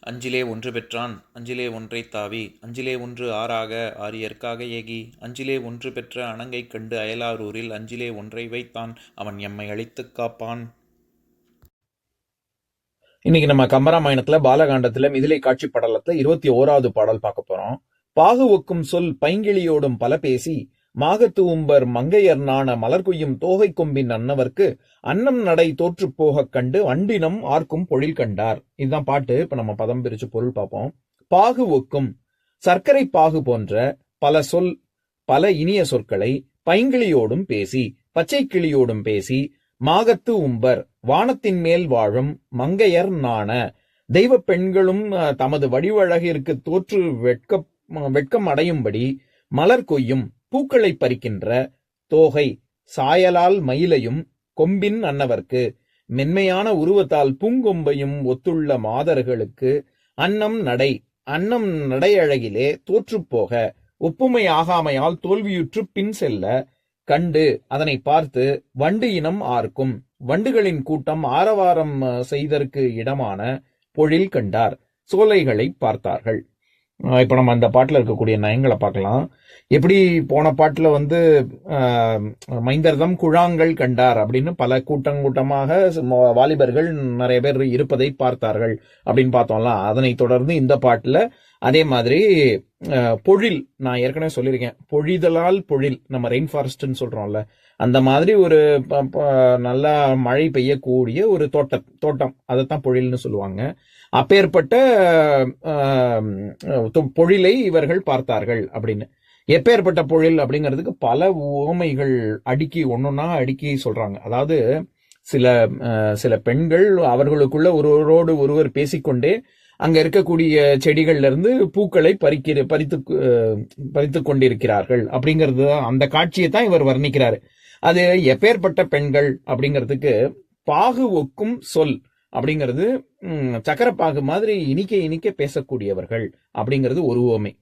அஞ்சிலே ஒன்று பெற்றான் அஞ்சிலே ஒன்றை தாவி அஞ்சிலே ஒன்று ஆறாக ஆரியற்காக ஏகி அஞ்சிலே ஒன்று பெற்ற அணங்கை கண்டு அயலாரூரில் அஞ்சிலே ஒன்றை வைத்தான் அவன் எம்மை அழித்துக் காப்பான். இன்னைக்கு நம்ம கம்பராமாயணத்துல பாலகாண்டத்துல மிதிலை காட்சி படலத்துல இருபத்தி ஓராவது பாடல் பார்க்க போறோம். பாகுவுக்கும் சொல் பைங்கிழியோடும் பல பேசி மாகத்து உம்பர் மங்கையர் நாண மலர்கொய்யும் தோகை கொம்பின் அன்னவர்க்கு அன்னம் நடை தோற்று போகக் கண்டு அண்டினம் ஆர்க்கும் பொழில் கண்டார். இதுதான் பாட்டு. இப்ப நம்ம பதம் பிரிச்சு பொருள் பார்ப்போம். பாகு ஒக்கும். சர்க்கரை பாகு போன்ற பல சொல் பல இனிய சொற்களை பைங்கிளியோடும் பேசி பச்சை கிளியோடும் பேசி மாகத்து உம்பர் வானத்தின் மேல் வாழும் மங்கையர் நாண தெய்வ பெண்களும் தமது வடிவழகிற்கு தோற்று வெட்க வெட்கம் அடையும்படி மலர் கொய்யும் பூக்களை பறிக்கின்ற தோகை சாயலால் மயிலையும் கொம்பின் அன்னவர்க்கு மென்மையான உருவத்தால் பூங்கொம்பையும் ஒத்துள்ள மாதர்களுக்கு அன்னம் நடை அன்னம் நடையழகிலே தோற்றுப்போக ஒப்புமை ஆகாமையால் தோல்வியுற்று பின் செல்ல கண்டு அதனை பார்த்து வண்டு இனம் ஆர்க்கும். வண்டுகளின் கூட்டம் ஆரவாரம் செய்தற்கு இடமான பொழில் கண்டார். சோலைகளை பார்த்தார்கள். இப்போ நம்ம அந்த பாட்டில் இருக்கக்கூடிய நயங்களை பார்க்கலாம். எப்படி போன பாட்டில் வந்து மைந்தர்தம் குழாங்கள் கண்டார் அப்படின்னு பல கூட்டம் கூட்டமாக வாலிபர்கள் நிறைய பேர் இருப்பதை பார்த்தார்கள் அப்படின்னு பார்த்தோம்ல. அதனை தொடர்ந்து இந்த பாட்டில் அதே மாதிரி பொழில் நான் ஏற்கனவே சொல்லியிருக்கேன். பொழிதலால் பொழில் நம்ம ரெயின் ஃபாரஸ்ட்னு சொல்கிறோம்ல அந்த மாதிரி ஒரு ப- ப- நல்லா மழை பெய்யக்கூடிய ஒரு தோட்டம் தோட்டம். அதைத்தான் பொழில்னு சொல்லுவாங்க. அப்பேற்பட்ட தொ- பொழிலை இவர்கள் பார்த்தார்கள் அப்படின்னு. எப்பேற்பட்ட பொழில் அப்படிங்கிறதுக்கு பல உவமைகள் அடுக்கி ஒன்னொன்னா அடுக்கி சொல்றாங்க. அதாவது சில சில பெண்கள் அவர்களுக்குள்ள ஒருவரோடு ஒருவர் பேசிக்கொண்டே அங்க இருக்கக்கூடிய செடிகள்ல இருந்து பூக்களை பறிக்கிற பறித்து பறித்து கொண்டிருக்கிறார்கள் அப்படிங்கிறது தான் அந்த காட்சியை தான் இவர் வர்ணிக்கிறாரு. அது எப்பேற்பட்ட பெண்கள் அப்படிங்கிறதுக்கு பாகு ஒக்கும் சொல் அப்படிங்கிறது சக்கரப்பாகு மாதிரி இனிக்க இனிக்க பேசக்கூடியவர்கள் அப்படிங்கிறது ஒரு உவமை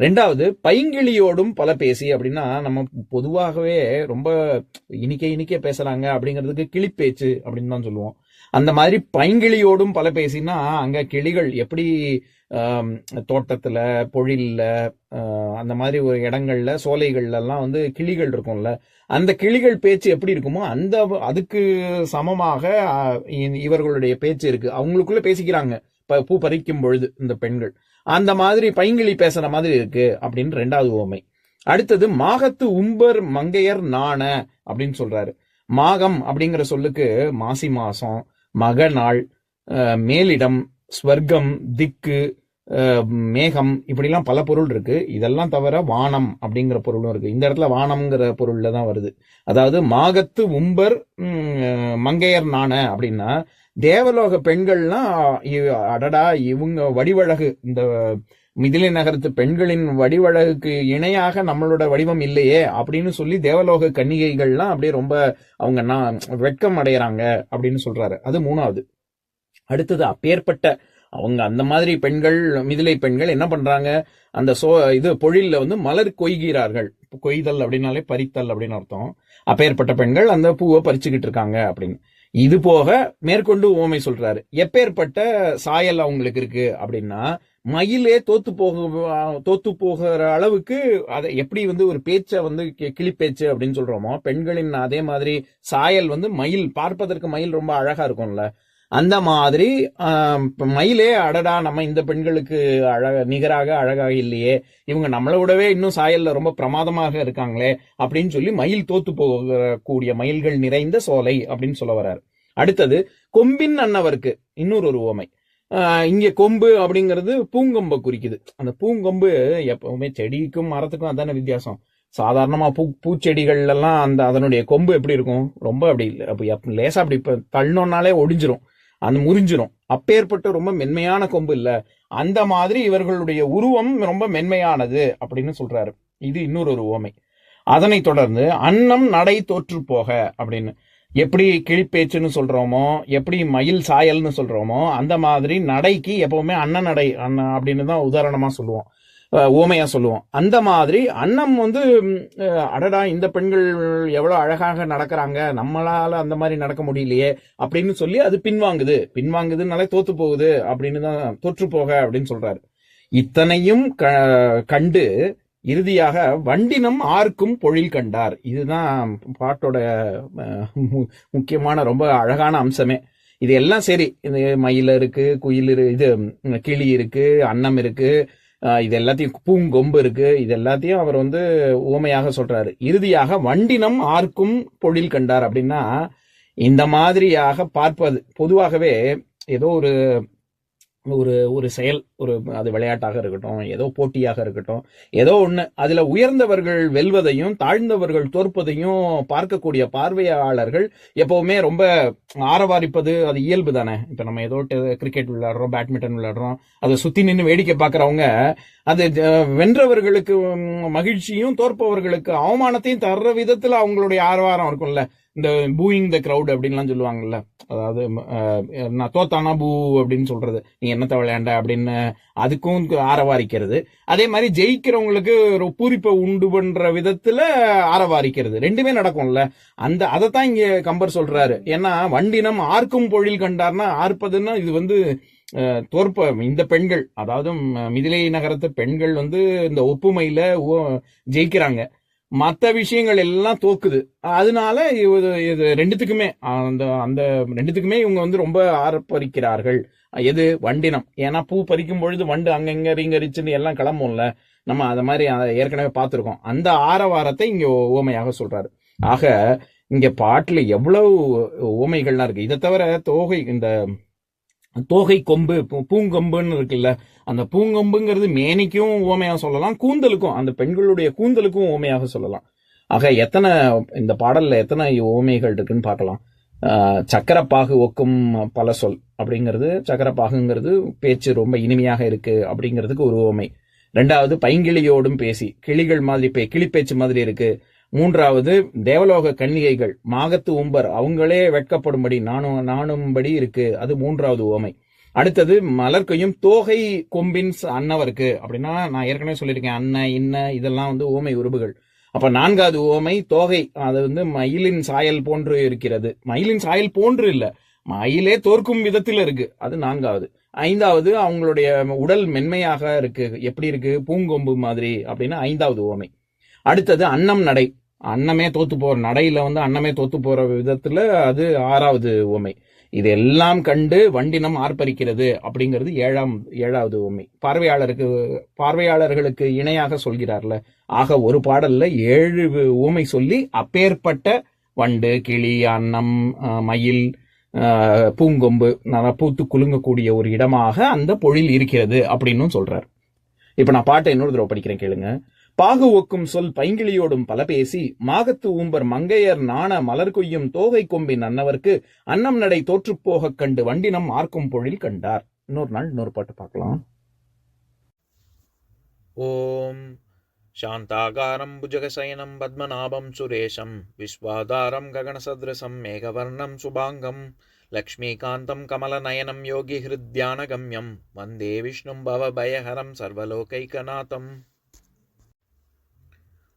ரெண்டாவது பைங்கிளியோடும் பல பேசி அப்படின்னா நம்ம பொதுவாகவே ரொம்ப இனிக்க இனிக்க பேசுறாங்க அப்படிங்கிறதுக்கு கிளிப்பேச்சு அப்படின்னு தான் சொல்லுவோம். அந்த மாதிரி பைங்கிளியோடும் பல பேசினா அங்க கிளிகள் எப்படி தோட்டத்துல பொழில்ல அந்த மாதிரி ஒரு இடங்கள்ல சோலைகள்ல எல்லாம் வந்து கிளிகள் இருக்கும்ல அந்த கிளிகள் பேச்சு எப்படி இருக்குமோ அந்த அதுக்கு சமமாக இ- இவர்களுடைய பேச்சு இருக்கு. அவங்களுக்குள்ள பேசிக்கிறாங்க. ப- பூ பறிக்கும் பொழுது இந்த பெண்கள். அந்த மாதிரி பைங்கிழி பேசுற மாதிரி இருக்கு அப்படின்னு ரெண்டாவது உவமை. அடுத்தது மாகத்து உம்பர் மங்கையர் நாண அப்படின்னு சொல்றாரு. மாகம் அப்படிங்கிற சொல்லுக்கு மாசி மாசம் மகநாள் நாள் மேலிடம் ஸ்வர்க்கம் திக்கு மேகம் இப்படிலாம் பல பொருள் இருக்கு. இதெல்லாம் தவிர வானம் அப்படிங்கிற பொருளும் இருக்கு. இந்த இடத்துல வானம்ங்கிற பொருள்ல தான் வருது. அதாவது மாகத்து உம்பர் மங்கையர் நாண அப்படின்னா தேவலோக பெண்கள்லாம் இ- அடடா இவங்க வடிவழகு. இந்த மிதிலை நகரத்து பெண்களின் வடிவழகுக்கு இணையாக நம்மளோட வடிவம் இல்லையே அப்படின்னு சொல்லி தேவலோக கன்னிகைகள்லாம் அப்படியே ரொம்ப அவங்க நான் வெட்கம் அடையறாங்க அப்படின்னு சொல்றாரு. அது மூணாவது. அடுத்தது அப்பேற்பட்ட அவங்க அந்த மாதிரி பெண்கள் மிதிலை பெண்கள் என்ன பண்றாங்க? அந்த சோ இது பொழில்ல வந்து மலர் கொய்கிறார்கள். கொய்தல் அப்படின்னாலே பறித்தல் அப்படின்னு அர்த்தம். அப்பேற்பட்ட பெண்கள் அந்த பூவை பறிச்சுக்கிட்டு இருக்காங்க அப்படின்னு. இது போக மேற்கொண்டு ஓமை சொல்றாரு. எப்பேற்பட்ட சாயல் அவங்களுக்கு இருக்கு அப்படின்னா மயிலே தோத்து போக தோத்து போகிற அளவுக்கு அதை எப்படி வந்து ஒரு பேச்சை வந்து கி- கிளிப்பேச்சு அப்படின்னு சொல்றோமோ பெண்களின் அதே மாதிரி சாயல் வந்து மயில் பார்ப்பதற்கு மயில் ரொம்ப அழகா இருக்கும்ல. அந்த மாதிரி மயிலே அடடா நம்ம இந்த பெண்களுக்கு அழக நிகராக அழகாக இல்லையே இவங்க நம்மளை விடவே இன்னும் சாயல்ல ரொம்ப பிரமாதமாக இருக்காங்களே அப்படின்னு சொல்லி மயில் தோத்து போகக்கூடிய மயில்கள் நிறைந்த சோலை அப்படின்னு சொல்ல வர்றாரு. அடுத்தது கொம்பின் அன்னவருக்கு இன்னொரு ஒரு உவமை இங்க கொம்பு அப்படிங்கிறது பூங்கொம்பை குறிக்குது. அந்த பூங்கொம்பு எப்பவுமே செடிக்கும் மரத்துக்கும் அதான வித்தியாசம். சாதாரணமா பூ பூச்செடிகள் எல்லாம் அந்த அதனுடைய கொம்பு எப்படி இருக்கும்? ரொம்ப அப்படி இல்லை அப்ப எப் லேசா அப்படி இப்போ தள்ளோம்னாலே ஒடிஞ்சிரும். அந்த முறிஞ்சிரும். அப்பேற்பட்ட ரொம்ப மென்மையான கொம்பு இல்ல. அந்த மாதிரி இவர்களுடைய உருவம் ரொம்ப மென்மையானது அப்படின்னு சொல்றாரு. இது இன்னொரு ஒரு உவமை அதனைத் தொடர்ந்து அன்னம் நடை தோற்று போக அப்படின்னு. எப்படி கிழிப்பேச்சுன்னு சொல்றோமோ எப்படி மயில் சாயல்னு சொல்றோமோ அந்த மாதிரி நடைக்கு எப்பவுமே அன்ன நடை அண்ணன் அப்படின்னு தான் உதாரணமா சொல்லுவோம். அஹ் சொல்லுவோம். அந்த மாதிரி அன்னம் வந்து அடடா இந்த பெண்கள் எவ்வளோ அழகாக நடக்கிறாங்க நம்மளால அந்த மாதிரி நடக்க முடியலையே அப்படின்னு சொல்லி அது பின்வாங்குது. பின்வாங்குதுனாலே தோத்து போகுது அப்படின்னு தான் தோற்று போக அப்படின்னு சொல்றாரு. இத்தனையும் க- கண்டு இறுதியாக வண்டினம் ஆர்க்கும் பொழில் கண்டார். இதுதான் பாட்டோட மு- முக்கியமான ரொம்ப அழகான அம்சமே. இது எல்லாம் சரி இது மயில் இருக்கு குயில் இரு இது கிளி இருக்கு அன்னம் இருக்கு இது எல்லாத்தையும் பூங்கொம்பு இருக்கு இது எல்லாத்தையும் அவர் வந்து உவமையாக சொல்றாரு. இறுதியாக வண்டினம் ஆர்க்கும் பொழில் கண்டார் அப்படின்னா இந்த மாதிரியாக பார்ப்பது பொதுவாகவே ஏதோ ஒரு ஒரு ஒரு செயல் ஒரு அது விளையாட்டாக இருக்கட்டும் ஏதோ போட்டியாக இருக்கட்டும் ஏதோ ஒன்று அதில் உயர்ந்தவர்கள் வெல்வதையும் தாழ்ந்தவர்கள் தோற்பதையும் பார்க்கக்கூடிய பார்வையாளர்கள் எப்போவுமே ரொம்ப ஆரவாரிப்பது அது இயல்பு தானே. இப்போ நம்ம ஏதோ கிரிக்கெட் விளையாடுறோம் பேட்மிண்டன் விளையாடுறோம் அதை சுற்றி நின்று வேடிக்கை பார்க்குறவங்க அது வென்றவர்களுக்கு மகிழ்ச்சியும் தோற்பவர்களுக்கு அவமானத்தையும் தர்ற விதத்தில் அவங்களுடைய ஆரவாரம் இருக்கும்ல. இந்த பூயிங் த க்ரௌட் அப்படின்லாம் சொல்லுவாங்கல்ல. அதாவது நான் தோத்தானா பூ அப்படின்னு சொல்றது. நீ என்னத்த விளையாண்ட அப்படின்னு அதுக்கும் ஆரவாரிக்கிறது. அதே மாதிரி ஜெயிக்கிறவங்களுக்கு ஒரு பூரிப்பை உண்டு பண்ற விதத்துல ஆரவாரிக்கிறது. ரெண்டுமே நடக்கும்ல. அந்த அதைத்தான் இங்க கம்பர் சொல்றாரு. ஏன்னா வண்டினம் ஆர்க்கும் பொழில் கண்டார்னா ஆர்ப்பதுன்னா இது வந்து தோற்ப. இந்த பெண்கள் அதாவது மிதிலை நகரத்து பெண்கள் வந்து இந்த ஒப்புமையில ஓ- ஜெயிக்கிறாங்க. மற்ற விஷயங்கள் எல்லாம் தோக்குது. அதனால இது இது ரெண்டுத்துக்குமே அந்த அந்த ரெண்டுத்துக்குமே இவங்க வந்து ரொம்ப ஆர்ப்பரிக்கிறார்கள். எது? வண்டினம். ஏன்னா பூ பறிக்கும் பொழுது வண்டு அங்கங்க ரீங்கரிச்சுன்னு எல்லாம் கிளம்பும்ல. நம்ம அத மாதிரி அதை ஏற்கனவே பார்த்துருக்கோம். அந்த ஆரவாரத்தை இங்க ஓமையாக சொல்றாரு. ஆக இங்க பாட்டுல எவ்வளவு ஓமைகள்லாம் இருக்கு. இதை தவிர தோகை இந்த தோகை கொம்பு பூ- பூங்கொம்புன்னு இருக்குல்ல அந்த பூங்கொம்புங்கிறது மேனிக்கும் ஓமையாக சொல்லலாம் கூந்தலுக்கும் அந்த பெண்களுடைய கூந்தலுக்கும் ஓமையாக சொல்லலாம். ஆக எத்தனை இந்த பாடல்ல எத்தனை ஓமைகள் இருக்குன்னு பார்க்கலாம். சக்கரப்பாகு ஒக்கும் பல சொல் அப்படிங்கிறது சக்கரப்பாகுங்கிறது பேச்சு ரொம்ப இனிமையாக இருக்கு அப்படிங்கிறதுக்கு ஒரு ஓமை ரெண்டாவது பைங்கிளியோடும் பேசி கிளிகள் மாதிரி பே கிளிப்பேச்சு மாதிரி இருக்கு. மூன்றாவது தேவலோக கன்னிகைகள் மாகத்து உம்பர் அவங்களே வெட்கப்படும்படி நானும் நானும்படி இருக்கு. அது மூன்றாவது ஓமை அடுத்தது மலர்க்கையும் தோகை கொம்பின் ச- அன்னவருக்கு. அப்படின்னா நான் ஏற்கனவே சொல்லியிருக்கேன் அன்ன இன்ன இதெல்லாம் வந்து ஓமை உருபுகள். அப்ப நான்காவது ஓமை தோகை அது வந்து மயிலின் சாயல் போன்று இருக்கிறது. மயிலின் சாயல் போன்று இல்ல. மயிலே தோற்கும் விதத்தில் இருக்கு. அது நான்காவது. ஐந்தாவது அவங்களுடைய உடல் மென்மையாக இருக்கு. எப்படி இருக்கு? பூங்கொம்பு மாதிரி. அப்படின்னு ஐந்தாவது ஓமை அடுத்தது அன்னம் நடை. அன்னமே தோத்து போற நடையில வந்து அன்னமே தோத்து போற விதத்துல அது ஆறாவது உமை இது எல்லாம் கண்டு வண்டினம் ஆர்ப்பரிக்கிறது அப்படிங்கிறது ஏழாம் ஏழாவது உண்மை பார்வையாளருக்கு பார்வையாளர்களுக்கு இணையாக சொல்கிறார்ல. ஆக ஒரு பாடல்ல ஏழு ஊமை சொல்லி அப்பேற்பட்ட வண்டு கிளி அன்னம் மயில் பூங்கொம்பு நல்லா பூத்து குலுங்கக்கூடிய ஒரு இடமாக அந்த பொழில் இருக்கிறது அப்படின்னும் சொல்றார். இப்ப நான் பாட்டை இன்னொரு தடவை படிக்கிறேன் கேளுங்க. பாகு ஒக்கும் சொல் பைங்கிளியோடும் பல பேசி மாகத்து ஊம்பர் மங்கையர் நாண மலர் கொய்யும் தோகை கொம்பின் அன்னவர்க்கு அன்னம் நடை தோற்றுப்போகக் கண்டு வண்டினம் ஆர்க்கும் பொழில் கண்டார். இன்னொரு நாள் இன்னொரு பாட்டு பார்க்கலாம். ஓம் शान्ताकारं भुजगशयनं पद्मनाभं सुरेशं विश्वाधारं गगनसदृशं मेघवर्णं सुभाङ्गं लक्ष्मीकान्तं कमलनयनं योगिहृद्यानगम्यं वन्दे विष्णुं भवभयहरं सर्वलोकैकनाथम्